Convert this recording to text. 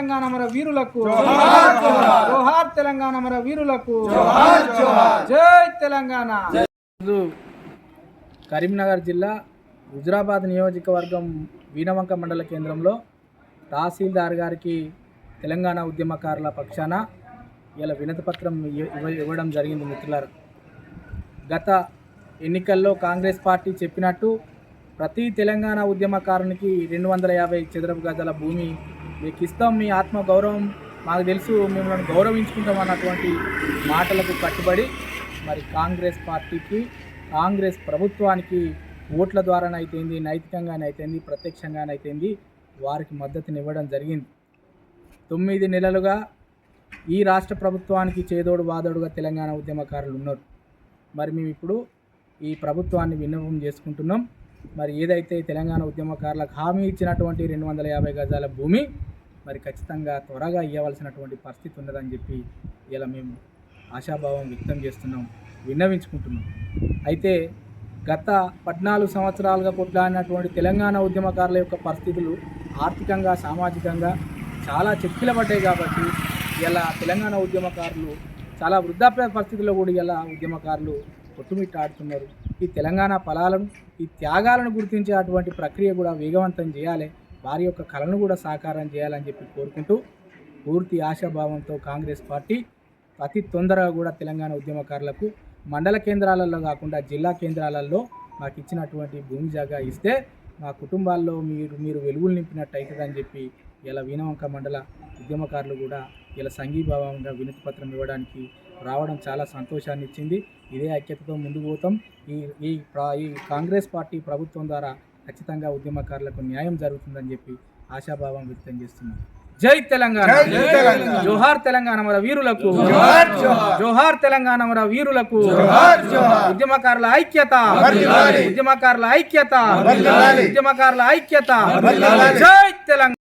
తెలంగాణ మన వీరులకు. జోహార్ తెలంగాణ మన వీరులకు. జై తెలంగాణ. కరీంనగర్ జిల్లా హుజురాబాద్ నియోజకవర్గం వీణవంక మండల కేంద్రంలో తహసీల్దార్ గారికి తెలంగాణ ఉద్యమకారుల పక్షాన ఇలా వినతి పత్రం ఇవ్వ- ఇవ్వ- ఇవ్వడం జరిగింది మిత్రులారు. గత ఎన్నికల్లో కాంగ్రెస్ పార్టీ చెప్పినట్టు ప్రతి తెలంగాణ ఉద్యమకారునికి రెండు వందల యాభై చదరపు గజాల భూమి మీకు ఇస్తాం మీ ఆత్మ గౌరవం మాకు తెలుసు మిమ్మల్ని గౌరవించుకుంటాం అన్నటువంటి మాటలకు కట్టుబడి మరి కాంగ్రెస్ పార్టీకి కాంగ్రెస్ ప్రభుత్వానికి ఓట్ల ద్వారానైతేంది నైతికంగానైతేంది ప్రత్యక్షంగానైతేంది వారికి మద్దతునివ్వడం జరిగింది. తొమ్మిది నెలలుగా ఈ రాష్ట్ర ప్రభుత్వానికి చేదోడు వాదోడుగా తెలంగాణ ఉద్యమకారులు ఉన్నారు. మరి మేము ఇప్పుడు ఈ ప్రభుత్వాన్ని విన్నపం చేసుకుంటున్నాం. మరి ఏదైతే తెలంగాణ ఉద్యమకారులకు హామీ ఇచ్చినటువంటి రెండు వందల యాభై గజాల భూమి మరి ఖచ్చితంగా త్వరగా ఇవ్వవలసినటువంటి పరిస్థితి ఉన్నదని చెప్పి ఇలా మేము ఆశాభావం వ్యక్తం చేస్తున్నాం విన్నవించుకుంటున్నాం. అయితే గత పద్నాలుగు సంవత్సరాలుగా కొట్లాడినటువంటి తెలంగాణ ఉద్యమకారుల యొక్క పరిస్థితులు ఆర్థికంగా సామాజికంగా చాలా చెక్కిలబడ్డాయి కాబట్టి ఇలా తెలంగాణ ఉద్యమకారులు చాలా వృద్ధాప్య పరిస్థితుల్లో కూడా ఇలా ఉద్యమకారులు కొట్టుమిట్టాడుతున్నారు ఈ తెలంగాణ ఫలాలను ఈ త్యాగాలను గుర్తించే అటువంటి ప్రక్రియ కూడా వేగవంతం చేయాలి. వారి యొక్క కళను కూడా సాకారం చేయాలని చెప్పి కోరుకుంటూ పూర్తి ఆశాభావంతో కాంగ్రెస్ పార్టీ అతి తొందరగా కూడా తెలంగాణ ఉద్యమకారులకు మండల కేంద్రాలలో కాకుండా జిల్లా కేంద్రాలలో మాకు ఇచ్చినటువంటి భూమి జాగా ఇస్తే మా కుటుంబాల్లో మీరు మీరు వెలుగులు నింపినట్టు అవుతుందని చెప్పి ఇలా వీణవంక మండల ఉద్యమకారులు కూడా ఇలా సంఘీభావంగా వినతి పత్రం ఇవ్వడానికి రావడం చాలా సంతోషాన్ని ఇచ్చింది. ఇదే ఐక్యతతో ముందుకు పోతాం. ఈ ఈ ప్రా- ఈ కాంగ్రెస్ పార్టీ ప్రభుత్వం ద్వారా ఖచ్చితంగా ఉద్యమకారులకు న్యాయం జరుగుతుందని చెప్పి ఆశాభావం వ్యక్తం చేస్తున్నాం. జై తెలంగాణ. జోహార్ తెలంగాణ మన వీరులకు. జోహార్ తెలంగాణ మన వీరులకు. ఉద్యమకారుల ఐక్యత. ఉద్యమకారుల ఐక్యత. ఉద్యమకారుల ఐక్యత. జై తెలంగాణ.